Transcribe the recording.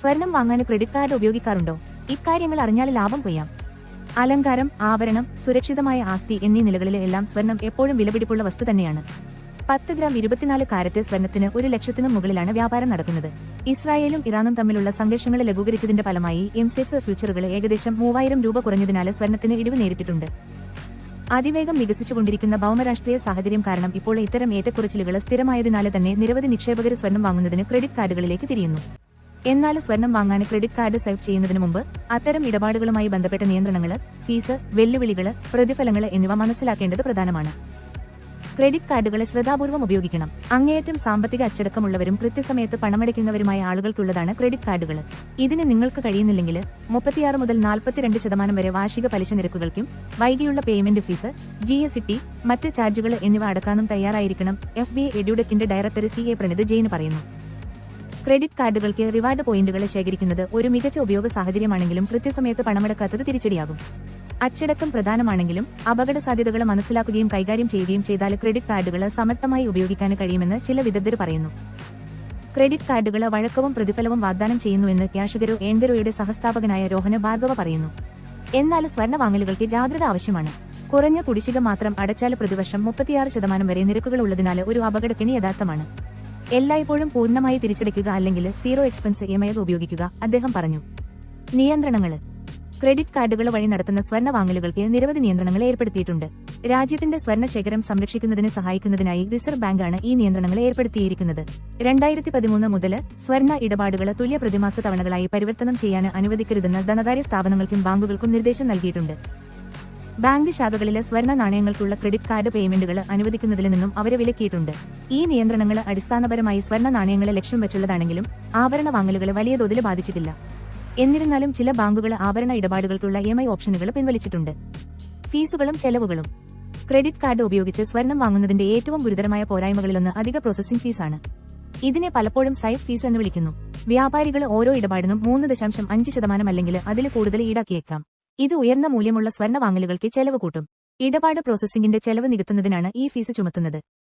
സ്വർണം വാങ്ങാൻ credit card ഉപയോഗിക്കാറുണ്ടോ? ഇക്കാര്യങ്ങൾ അറിഞ്ഞാൽ ലാഭം കൊയ്യാം. അലങ്കാരം ആവരണം സുരക്ഷിതമായ ആസ്തി എന്നീ നിലകളിലെ എല്ലാം സ്വർണം എപ്പോഴും വിലപിടിപ്പുള്ള വസ്തു തന്നെയാണ്. പത്ത് ഗ്രാം ഇരുപത്തിനാല് കാരറ്റ് സ്വർണത്തിന് ഒരു ലക്ഷത്തിനും മുകളിലാണ് വ്യാപാരം നടക്കുന്നത്. ഇസ്രായേലും ഇറാനും തമ്മിലുള്ള സംഘർഷങ്ങൾ ലഘൂകരിച്ചതിന്റെ ഫലമായി എം സെക്സ് ഫ്യൂച്ചറുകൾ ഏകദേശം മൂവായിരം രൂപ കുറഞ്ഞതിനാൽ സ്വർണത്തിന് ഇടിവ് നേരിട്ടിട്ടുണ്ട്. അതിവേഗം വികസിച്ചുകൊണ്ടിരിക്കുന്ന ഭൗമരാഷ്ട്രീയ സാഹചര്യം കാരണം ഇപ്പോൾ ഇത്തരം ഏറ്റക്കുറച്ചിലുകൾ സ്ഥിരമായതിനാൽ തന്നെ നിരവധി നിക്ഷേപകർ സ്വർണം വാങ്ങുന്നതിന് ക്രെഡിറ്റ് കാർഡുകളിലേക്ക് തിരിയുന്നു. എന്നാൽ സ്വർണം വാങ്ങാൻ ക്രെഡിറ്റ് കാർഡ് സേവ് ചെയ്യുന്നതിന് മുമ്പ് അത്തരം ഇടപാടുകളുമായി ബന്ധപ്പെട്ട നിയന്ത്രണങ്ങൾ ഫീസ് വെല്ലുവിളികൾ പ്രതിഫലങ്ങൾ എന്നിവ മനസ്സിലാക്കേണ്ടത് പ്രധാനമാണ്. ക്രെഡിറ്റ് കാർഡുകൾ ശ്രദ്ധാപൂർവം ഉപയോഗിക്കണം. അങ്ങേയറ്റം സാമ്പത്തിക അച്ചടക്കമുള്ളവരും കൃത്യസമയത്ത് പണമടയ്ക്കുന്നവരുമായ ആളുകൾക്കുള്ളതാണ് ക്രെഡിറ്റ് കാർഡുകൾ ഇതിന് നിങ്ങൾക്ക് കഴിയുന്നില്ലെങ്കിൽ മുപ്പത്തിയാറ് മുതൽ നാൽപ്പത്തിരണ്ട് ശതമാനം വരെ വാർഷിക പലിശ നിരക്കുകൾക്കും വൈകിയുള്ള payment fees G S T മറ്റ് ചാർജുകൾ എന്നിവ അടക്കാനും തയ്യാറായിരിക്കണം F B എഡ്യൂഡക്കിന്റെ director C A Pranit Jain പറയുന്നു. ക്രെഡിറ്റ് കാർഡുകൾക്ക് റിവാർഡ് പോയിന്റുകളെ ശേഖരിക്കുന്നത് ഒരു മികച്ച ഉപയോഗ സാഹചര്യമാണെങ്കിലും കൃത്യസമയത്ത് പണമടക്കാത്തത് തിരിച്ചടിയാകും. അച്ചടക്കം പ്രധാനമാണെങ്കിലും അപകട സാധ്യതകൾ മനസ്സിലാക്കുകയും കൈകാര്യം ചെയ്യുകയും ചെയ്താൽ ക്രെഡിറ്റ് കാർഡുകൾ സമർത്ഥമായി ഉപയോഗിക്കാൻ കഴിയുമെന്ന് ചില വിദഗ്ധർ പറയുന്നു. ക്രെഡിറ്റ് കാർഡുകൾ വഴക്കവും പ്രതിഫലവും വാഗ്ദാനം ചെയ്യുന്നുവെന്ന് ക്യാഷുകരോ ഏൺകരോയുടെ സഹസ്ഥാപകനായ രോഹന ഭാർഗവ പറയുന്നു. എന്നാൽ സ്വർണ വാങ്ങലുകൾക്ക് ജാഗ്രത ആവശ്യമാണ്. കുറഞ്ഞ കുടിശ്ശിക മാത്രം അടച്ചാൽ പ്രതിവർഷം മുപ്പത്തിയാറ് ശതമാനം വരെ നിരക്കുകൾ ഉള്ളതിനാൽ ഒരു അപകടക്കിണി യഥാർത്ഥമാണ്. എല്ലായ്പ്പോഴും പൂർണമായി തിരിച്ചടയ്ക്കുക അല്ലെങ്കിൽ സീറോ എക്സ്പെൻസ് ഇ ഉപയോഗിക്കുക അദ്ദേഹം പറഞ്ഞു. നിയന്ത്രണങ്ങൾ ക്രെഡിറ്റ് കാർഡുകൾ വഴി നടത്തുന്ന സ്വർണ വാങ്ങലുകൾക്ക് നിരവധി നിയന്ത്രണങ്ങൾ ഏർപ്പെടുത്തിയിട്ടുണ്ട്. രാജ്യത്തിന്റെ സ്വർണ ശേഖരം സംരക്ഷിക്കുന്നതിന് സഹായിക്കുന്നതിനായി റിസർവ് ബാങ്കാണ് ഈ നിയന്ത്രണങ്ങൾ ഏർപ്പെടുത്തിയിരിക്കുന്നത്. രണ്ടായിരത്തി പതിമൂന്ന് മുതൽ സ്വർണ ഇടപാടുകൾ തുല്യ പ്രതിമാസ തവണകളായി പരിവർത്തനം ചെയ്യാൻ അനുവദിക്കരുതെന്ന് ധനകാര്യ സ്ഥാപനങ്ങൾക്കും ബാങ്കുകൾക്കും നിർദ്ദേശം നൽകിയിട്ടുണ്ട്. ബാങ്ക് ശാഖകളിലെ സ്വർണ നാണയങ്ങൾക്കുള്ള ക്രെഡിറ്റ് കാർഡ് പേയ്മെന്റുകൾ അനുവദിക്കുന്നതിൽ നിന്നും അവരെ വിലക്കിയിട്ടുണ്ട്. ഈ നിയന്ത്രണങ്ങൾ അടിസ്ഥാനപരമായി സ്വർണ നാണയങ്ങളെ ലക്ഷ്യം വെച്ചുള്ളതാണെങ്കിലും ആഭരണ വാങ്ങലുകൾ വലിയ തോതിൽ ബാധിച്ചിട്ടില്ല. എന്നിരുന്നാലും ചില ബാങ്കുകൾ ആഭരണ ഇടപാടുകൾക്കുള്ള ഇ ഓപ്ഷനുകൾ പിൻവലിച്ചിട്ടുണ്ട്. ഫീസുകളും ചെലവുകളും. ക്രെഡിറ്റ് കാർഡ് ഉപയോഗിച്ച് സ്വർണം വാങ്ങുന്നതിന്റെ ഏറ്റവും ഗുരുതരമായ പോരായ്മകളിലൊന്ന് അധിക പ്രോസസ്സിംഗ് ഫീസാണ്. ഇതിനെ പലപ്പോഴും സൈഫ് ഫീസ് എന്ന് വിളിക്കുന്നു. വ്യാപാരികൾ ഓരോ ഇടപാടിനും മൂന്ന് ദശാംശം അഞ്ച് ശതമാനം അല്ലെങ്കിൽ അതിൽ കൂടുതൽ ഈടാക്കിയേക്കാം. ഇത് ഉയർന്ന മൂല്യമുള്ള സ്വർണ വാങ്ങലുകൾക്ക് ചെലവ് കൂട്ടും. ഇടപാട് പ്രോസസ്സിംഗിന്റെ ചെലവ് നികത്തുന്നതിനാണ് ഈ ഫീസ് ചുമത്തുന്നത്.